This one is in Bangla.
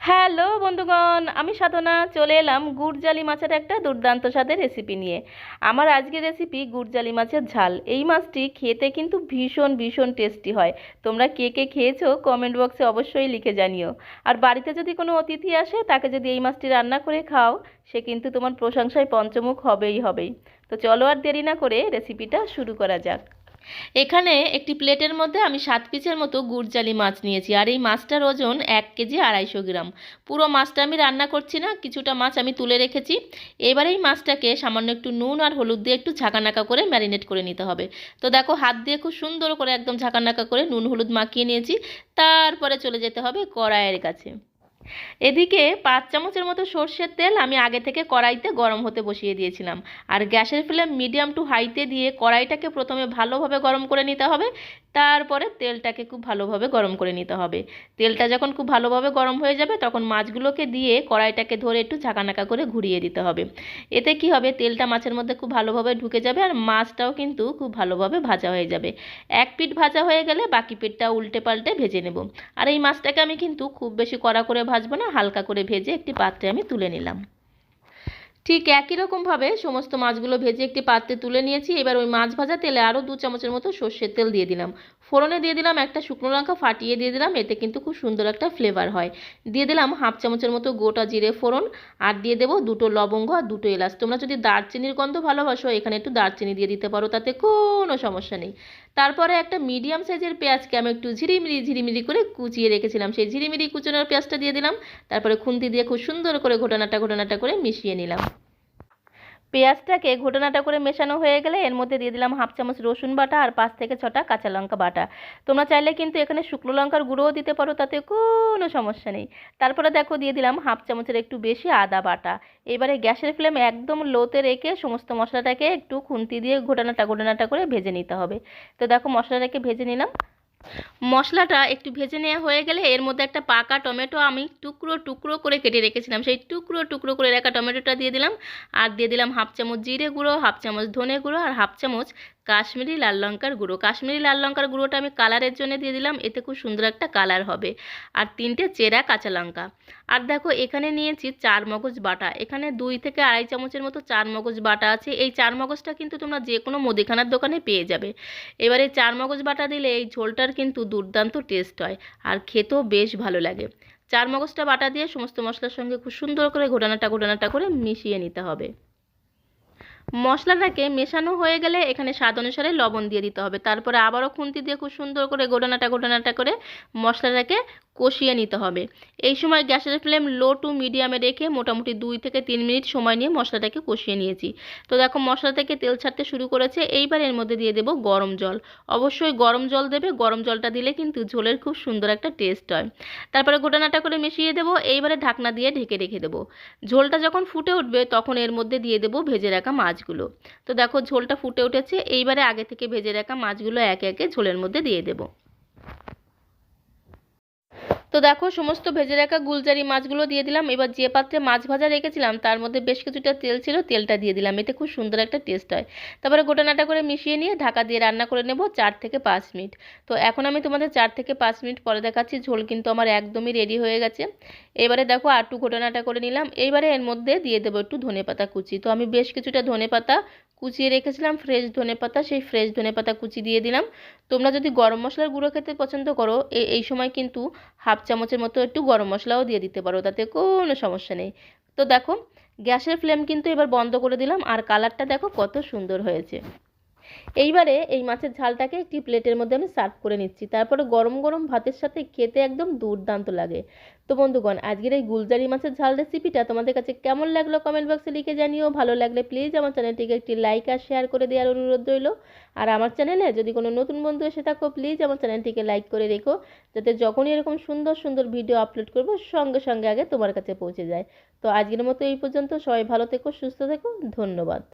হ্যালো বন্ধুগণ, আমি সাধনা, চলে এলাম গুড়জালি মাছের একটা দুর্দান্ত স্বাদের রেসিপি নিয়ে। আমার আজকের রেসিপি গুড়জালি মাছের ঝাল। এই মাছটি খেতে কিন্তু ভীষণ ভীষণ টেস্টি হয়। তোমরা কে কে খেয়েছো কমেন্ট বক্সে অবশ্যই লিখে জানিও। আর বাড়িতে যদি কোনো অতিথি আসে, তাকে যদি এই মাছটি রান্না করে খাও, সে কিন্তু তোমার প্রশংসায় পঞ্চমুখ হবেই হবেই। তো চলো আর দেরি না করে রেসিপিটা শুরু করা যাক। এখানে একটি প্লেটের মধ্যে আমি সাত পিসের মতো গুড়জালি মাছ নিয়েছি, আর এই মাছটার ওজন এক কেজি আড়াইশো গ্রাম। পুরো মাছটা আমি রান্না করছি না, কিছুটা মাছ আমি তুলে রেখেছি। এবার এই মাছটাকে সামান্য একটু নুন আর হলুদ দিয়ে একটু ঝাঁকানাকা করে ম্যারিনেট করে নিতে হবে। তো দেখো, হাত দিয়ে খুব সুন্দর করে একদম ঝাঁকানাকা করে নুন হলুদ মাখিয়ে নিয়েছি, তারপরে চলে যেতে হবে কড়াইয়ের কাছে। এদিকে পাঁচ চামচের মতো সর্ষের তেল আমি আগে থেকে কড়াইতে গরম হতে বসিয়ে দিয়েছিলাম। আর গ্যাসের ফ্লেম মিডিয়াম টু হাইতে দিয়ে কড়াইটাকে প্রথমে ভালোভাবে গরম করে নিতে হবে, তারপরে তেলটাকে খুব ভালোভাবে গরম করে নিতে হবে। তেলটা যখন খুব ভালোভাবে গরম হয়ে যাবে, তখন মাছগুলোকে দিয়ে কড়াইটাকে ধরে একটু ঝাঁকানাকা করে ঘুরিয়ে দিতে হবে। এতে কি হবে, তেলটা মাছের মধ্যে খুব ভালোভাবে ঢুকে যাবে আর মাছটাও কিন্তু খুব ভালোভাবে ভাজা হয়ে যাবে। এক পিঠ ভাজা হয়ে গেলে বাকি পিঠটা উল্টে পাল্টে ভেজে নেব। আর এই মাছটাকে আমি কিন্তু খুব বেশি কড়া করে ভাজবো না, হালকা করে ভেজে একটি পাত্রে আমি তুলে নিলাম। ঠিক একই রকমভাবে সমস্ত মাছগুলো ভেজে একটি পাত্রে তুলে নিয়েছি। এবার ওই মাছ ভাজা তেলে আরও দু চামচের মতো সর্ষের তেল দিয়ে দিলাম। ফোড়নে দিয়ে দিলাম একটা শুকনো লঙ্কা, ফাটিয়ে দিয়ে দিলাম, এতে কিন্তু খুব সুন্দর একটা ফ্লেভার হয়। দিয়ে দিলাম হাফ চামচের মতো গোটা জিরে ফোড়ন, আর দিয়ে দেবো দুটো লবঙ্গ আর দুটো এলাচ। তোমরা যদি দারচিনির গন্ধ ভালোবাসো, এখানে একটু দারচিনি দিয়ে দিতে পারো, তাতে কোনো সমস্যা নেই। তারপরে একটা মিডিয়াম সাইজের পেঁয়াজকে আমি একটু ঝিরিমিরি ঝিরিমিরি করে কুচিয়ে রেখেছিলাম। সেই ঝিরিমিরি কুচানোর পেঁয়াজটা দিয়ে দিলাম, তারপরে খুন্তি দিয়ে খুব সুন্দর করে ঘটনাটা ঘটনাটা করে মিশিয়ে নিলাম। পেঁয়াজটাকে ঘটনাটা করে মেশানো হয়ে গেলে এর মধ্যে দিয়ে দিলাম হাফ চামচ রসুন বাটা আর পাঁচ থেকে ছটা কাঁচা লঙ্কা বাটা। তোমরা চাইলে কিন্তু এখানে শুকনো লঙ্কার গুঁড়োও দিতে পারো, তাতে কোনো সমস্যা নেই। তারপরে দেখো দিয়ে দিলাম হাফ চামচের একটু বেশি আদা বাটা। এবারে গ্যাসের ফ্লেম একদম লোতে রেখে সমস্ত মশলাটাকে একটু খুন্তি দিয়ে ঘটনাটা ঘটনাটা করে ভেজে নিতে হবে। তো দেখো মশলাটাকে ভেজে নিলাম। মশলাটা একটু ভেজে নেওয়া হয়ে গেলে এর মধ্যে একটা পাকা টমেটো আমি টুকরো টুকরো করে কেটে রেখেছিলাম। সেই টুকরো টুকরো করে রাখা টমেটোটা দিয়ে দিলাম। আর দিয়ে দিলাম হাফ চামচ জিরে গুঁড়ো, হাফ চামচ ধনে গুঁড়ো আর হাফ চামচ কাশ্মীরি লাল লঙ্কার গুঁড়ো। কাশ্মীরি লাল লঙ্কার গুঁড়োটা আমি কালারের জন্য দিয়ে দিলাম, এতে খুব সুন্দর একটা কালার হবে। আর তিনটে চেরা কাঁচা লঙ্কা। আর দেখো, এখানে নিয়েছি চার মগজ বাটা। এখানে দুই থেকে আড়াই চামচের মতো চার মগজ বাটা আছে। এই চার মগজটা কিন্তু তোমরা যে কোনো মুদিখানার দোকানে পেয়ে যাবে। এবারে চার মগজ বাটা দিলে এই ঝোলটার কিন্তু দুর্দান্ত টেস্ট হয় আর খেতেও বেশ ভালো লাগে। চার মগজটা বাটা দিয়ে সমস্ত মশলার সঙ্গে খুব সুন্দর করে ঘোটানাটা ঘোটানাটা করে মিশিয়ে নিতে হবে। মশলাটাকে মেশানো হয়ে গেলে এখানে স্বাদ অনুসারে লবণ দিয়ে দিতে হবে। তারপরে আবারও খুন্তি দিয়ে খুব সুন্দর করে গোটানাটা গোটানাটা করে মশলাটাকে কষিয়ে নিতে হবে। এই সময় গ্যাসের ফ্লেম লো টু মিডিয়ামে রেখে মোটামুটি দুই থেকে তিন মিনিট সময় নিয়ে মশলাটাকে কষিয়ে নিয়েছি। তো দেখো, মশলা থেকে তেল ছাড়তে শুরু করেছে। এইবার এর মধ্যে দিয়ে দেবো গরম জল। অবশ্যই গরম জল দেবে। গরম জলটা দিলে কিন্তু ঝোলের খুব সুন্দর একটা টেস্ট হয়। তারপরে গোটানাটা করে মিশিয়ে দেবো। এইবারে ঢাকনা দিয়ে ঢেকে রেখে দেবো। ঝোলটা যখন ফুটে উঠবে, তখন এর মধ্যে দিয়ে দেবো ভেজে রাখা মাছগুলো। তো দেখো, ঝোলটা ফুটে উঠেছে। এইবারে আগে থেকে ভেজে রাখা মাছগুলো একে একে ঝোলের মধ্যে দিয়ে দেবো। তো দেখো, সমস্ত ভেজে রাখা গুলজারি মাছগুলো দিয়ে দিলাম। এবার যে পাত্রে মাছ ভাজা রেখেছিলাম, তার মধ্যে বেশ কিছুটা তেল ছিল, তেলটা দিয়ে দিলাম। এতে খুব সুন্দর একটা টেস্ট হয়। তারপরে গোটানাটা করে মিশিয়ে নিয়ে ঢাকা দিয়ে রান্না করে নেব চার থেকে পাঁচ মিনিট। তো এখন আমি তোমাদের চার থেকে পাঁচ মিনিট পরে দেখাচ্ছি, ঝোল কিন্তু আমার একদমই রেডি হয়ে গেছে। এবারে দেখো আটু ঘটনাটা করে নিলাম। এইবারে এর মধ্যে দিয়ে দেবো একটু ধনে পাতা কুচি। তো আমি বেশ কিছুটা ধনে পাতা কুচিয়ে রেখেছিলাম ফ্রেশ ধনে পাতা, সেই ফ্রেশ ধনে পাতা কুচি দিয়ে দিলাম। তোমরা যদি গরম মশলার গুঁড়ো খেতে পছন্দ করো এই সময় কিন্তু হাফ চামচের মতো একটু গরম মশলাও দিয়ে দিতে পারো, তাতে কোনো সমস্যা নেই। তো দেখো, গ্যাসের ফ্লেম কিন্তু এবার বন্ধ করে দিলাম, আর কালারটা দেখো কত সুন্দর হয়েছে। এইবারে এই মাছের ঝালটাকে একটি প্লেটের মধ্যে আমি সার্ভ করে নিচ্ছি। তারপরে গরম গরম ভাতের সাথে খেতে একদম দুর্দান্ত লাগে। তো বন্ধুগণ, আজকের এই গুলজারি মাছের ঝাল রেসিপিটা তোমাদের কাছে কেমন লাগল কমেন্ট বক্সে লিখে জানিও। ভালো লাগলে প্লিজ আমার চ্যানেলটিকে একটি লাইক আর শেয়ার করে দেওয়ার অনুরোধ রইল। আর আমার চ্যানেলে যদি কোনো নতুন বন্ধু এসে থাকো প্লিজ আমার চ্যানেলটিকে লাইক করে রেখো, যাতে যখনই এরকম সুন্দর সুন্দর ভিডিও আপলোড করব, সঙ্গে সঙ্গে আগে তোমার কাছে পৌঁছে যায়। তো আজকের মতো এই পর্যন্ত। সবাই ভালো থেকো, সুস্থ থেকো। ধন্যবাদ।